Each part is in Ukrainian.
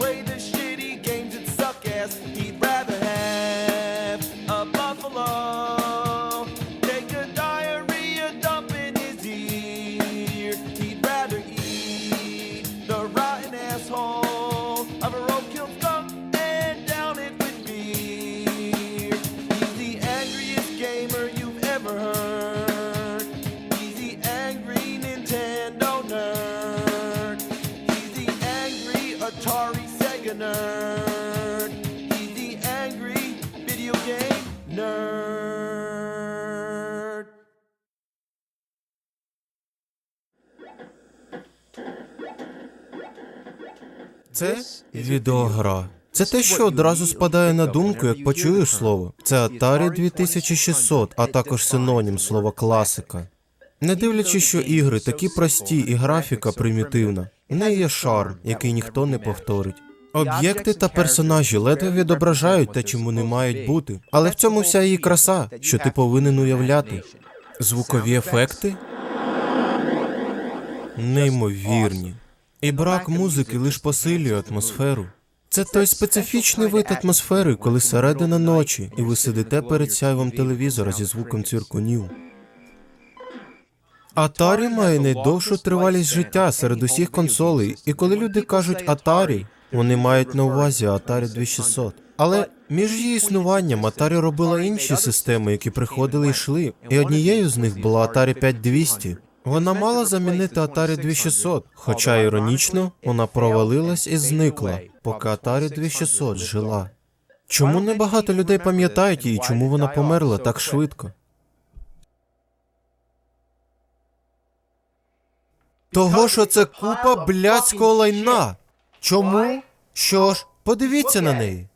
play the shitty games that suck ass. He'd rather have a buffalo. Take a diarrhea dump in his ear. He'd rather eat the rotten asshole of a roadkill skunk and down it with beer. He's the angriest gamer you've ever heard. He's the angry Nintendo nerd. He's the angry Atari Sega nerd. He's the angry video game nerd. Це відеогра. Це те, що одразу спадає на думку, як почуєш слово. Це Atari 2600, а також синонім слова класика. Не дивлячись, що ігри такі прості і графіка примітивна, в неї є шарм, який ніхто не повторить. Об'єкти та персонажі ледве відображають те, чим вони мають бути, але в цьому вся її краса, що ти повинен уявляти. Звукові ефекти неймовірні. І брак музики лише посилює атмосферу. Це той специфічний вид атмосфери, коли середина ночі, і ви сидите перед сяйвом телевізора зі звуком цвіркунів. Atari має найдовшу тривалість життя серед усіх консолей, і коли люди кажуть Atari, вони мають на увазі Atari 2600. Але між її існуванням Atari робила інші системи, які приходили і йшли, і однією з них була Atari 5200. Вона мала замінити Atari 2600, хоча іронічно вона провалилась і зникла, поки Atari 2600 жила. Чому небагато людей пам'ятають її, чому вона померла так швидко? Того, що це купа блядського лайна. Чому? Що ж, подивіться на неї.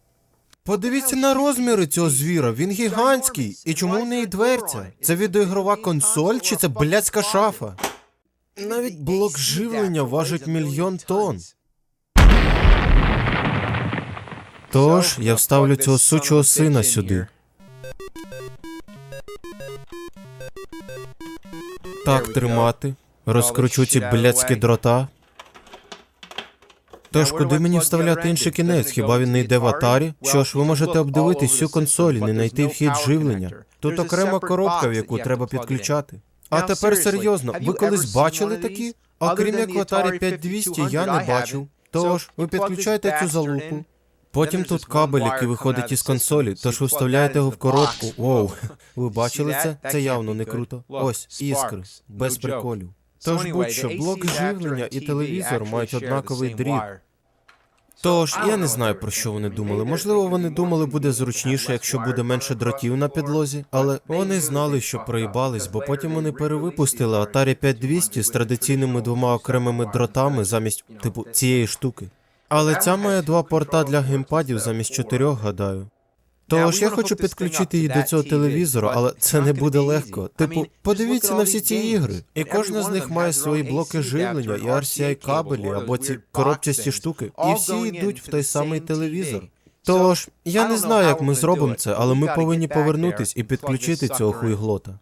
Подивіться на розміри цього звіра, він гігантський. І чому в неї дверця? Це відеоігрова консоль чи це блядська шафа? Навіть блок живлення важить мільйон тонн. Тож я вставлю цього сучого сина сюди. Так тримати. Розкручу ці блядські дрота. Тож куди мені вставляти інший кінець? Хіба він не йде в атарі? Що ж, ви можете обдивитись всю консоль і не знайти вхід живлення. Тут окрема коробка, в яку треба підключати. А тепер серйозно, ви колись бачили такі? Окрім як в Atari 5200 я не бачив. Тож, ви підключаєте цю залупу. Потім тут кабель, який виходить із консолі, тож ви вставляєте його в коробку. Воу, ви бачили це? Це явно не круто. Ось іскри, без приколів. Тож будь-що блок живлення і телевізор мають однаковий дріт. Тож я не знаю про що вони думали. Можливо, вони думали, буде зручніше, якщо буде менше дротів на підлозі, але вони знали, що проїбались, бо потім вони перевипустили Atari 5200 з традиційними двома окремими дротами замість типу цієї штуки. Але ця має два порта для геймпадів замість чотирьох, гадаю. Тож я хочу підключити її до цього телевізору, але це не буде легко. Типу, подивіться на всі ці ігри. І кожна з них має свої блоки живлення і RCI кабелі або ці коробчасті штуки, і всі йдуть в той самий телевізор. Тож я не знаю, як ми зробимо це, але ми повинні повернутись і підключити цього хуйглота.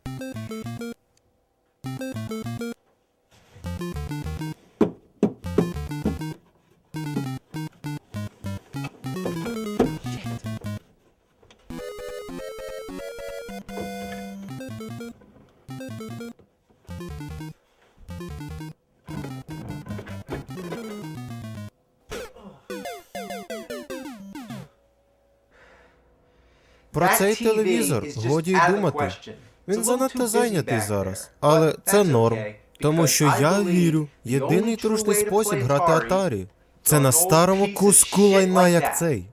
Про цей телевізор годі й думати. Він занадто зайнятий зараз, але це норм. Тому що я вірю, єдиний трушний спосіб грати Атарі це на старому куску лайна, як цей.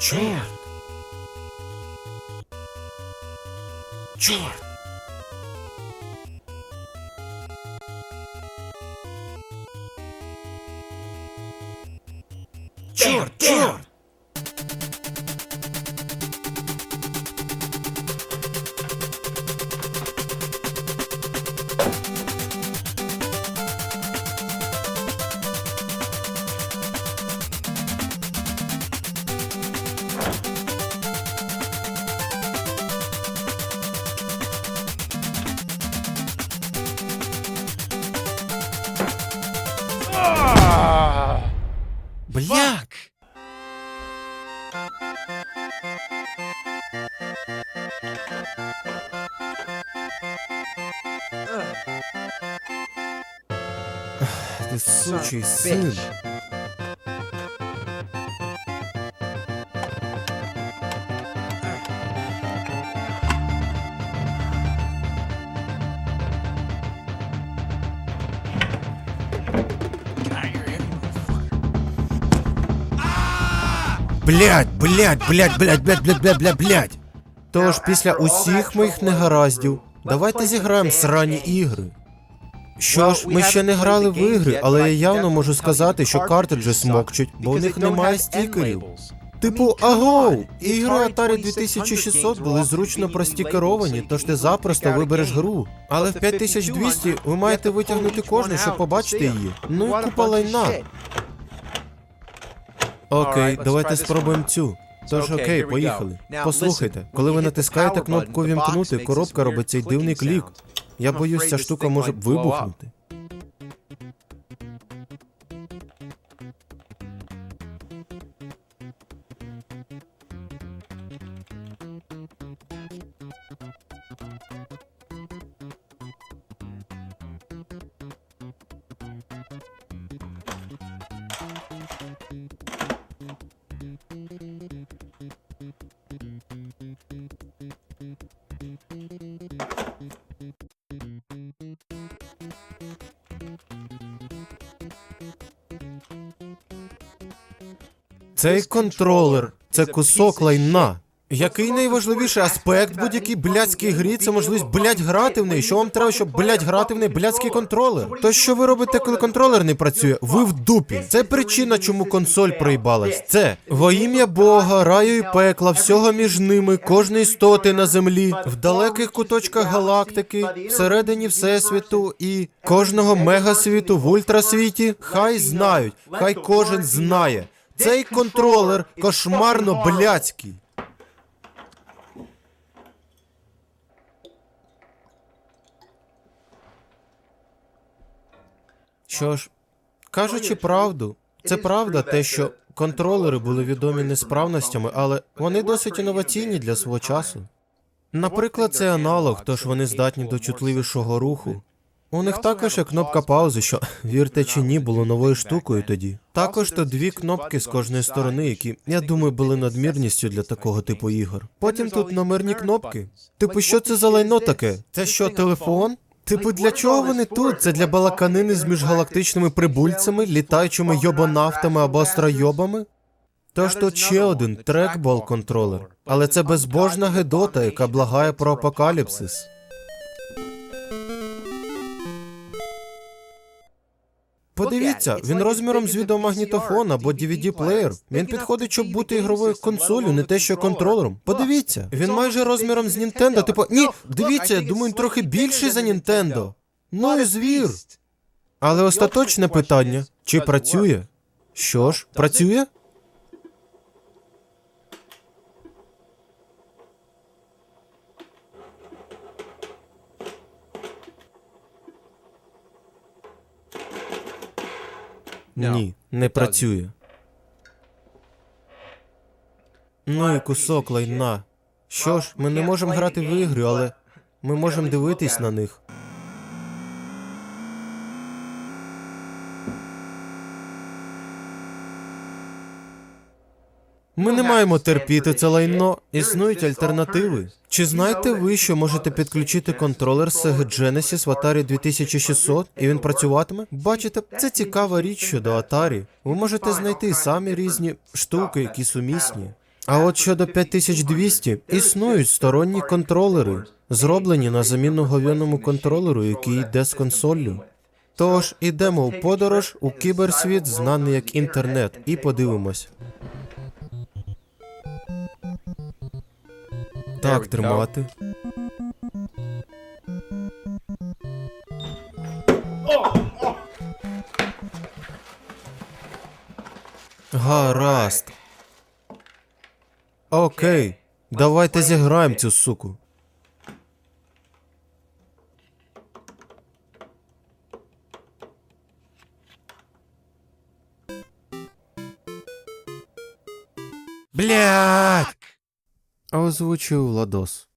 Чорт! Чорт! Черт, черт! А! Бля, сучий син. Блять, блять, блять, блять, блять, блять, блять, блять, блять. Тож після усіх моїх негараздів, давайте зіграємо срані ігри. Що ж, ми ще не грали в ігри, але я явно можу сказати, що картриджі смокчуть, бо у них немає стікерів. Типу, агоу! Ігри Atari 2600 були зручно простікеровані, тож ти запросто вибереш гру. Але в 5200 ви маєте витягнути кожну, щоб побачити її. Ну і купа лайна. Окей, давайте спробуємо цю. Тож окей, поїхали. Послухайте, коли ви натискаєте кнопку вімкнути, коробка робить цей дивний клік. Я боюсь, ця штука може вибухнути. Цей контролер це кусок лайна. Який найважливіший аспект будь-якій блядській грі це можливість блядь, грати в неї. Що вам треба, щоб блядь, грати в неї блядський контролер? То що ви робите, коли контролер не працює? Ви в дупі. Це причина, чому консоль проїбалась. Це во ім'я Бога, раю і пекла, всього між ними, кожної істоти на землі, в далеких куточках галактики, всередині всесвіту і кожного мегасвіту в ультрасвіті. Хай знають, хай кожен знає. Цей контролер кошмарно блядський. Що ж, кажучи правду, це правда те, що контролери були відомі несправностями, але вони досить інноваційні для свого часу. Наприклад, це аналог, тож вони здатні до чутливішого руху. У них також є кнопка паузи, що вірте чи ні, було новою штукою тоді. Також то дві кнопки з кожної сторони, які, я думаю, були надмірністю для такого типу ігор. Потім тут номерні кнопки. Типу, що це за лайно таке? Це що, телефон? Типу, для чого вони тут? Це для балаканини з міжгалактичними прибульцями, літаючими йобонавтами або астройобами? Тож тут ще один трекбол контролер, але це безбожна гедота, яка благає про апокаліпсис. Подивіться, він розміром з відеомагнітофон або DVD-плеєр. Він підходить, щоб бути ігровою консолью, не те, що контролером. Подивіться, він майже розміром з Нінтендо. Типу, ні, дивіться, я думаю, він трохи більший за Нінтендо. Ну і звір. Але остаточне питання: чи працює? Що ж, працює? Ні, не працює. Ну і кусок лайна. Що ж, ми не можемо грати в ігри, але ми можемо дивитись на них. Ми не маємо терпіти це лайно. Існують альтернативи. Чи знаєте ви, що можете підключити контролер Sega Genesis в Atari 2600 і він працюватиме? Бачите, це цікава річ щодо Atari. Ви можете знайти самі різні штуки, які сумісні. А от щодо 5200 існують сторонні контролери, зроблені на заміну гов'яному контролеру, який йде з консоллю. Тож ідемо в подорож у кіберсвіт, знаний як інтернет, і подивимось. Так, тримати. Гаразд. Окей, давайте зіграємо цю суку. Блять! Озвучив Владос.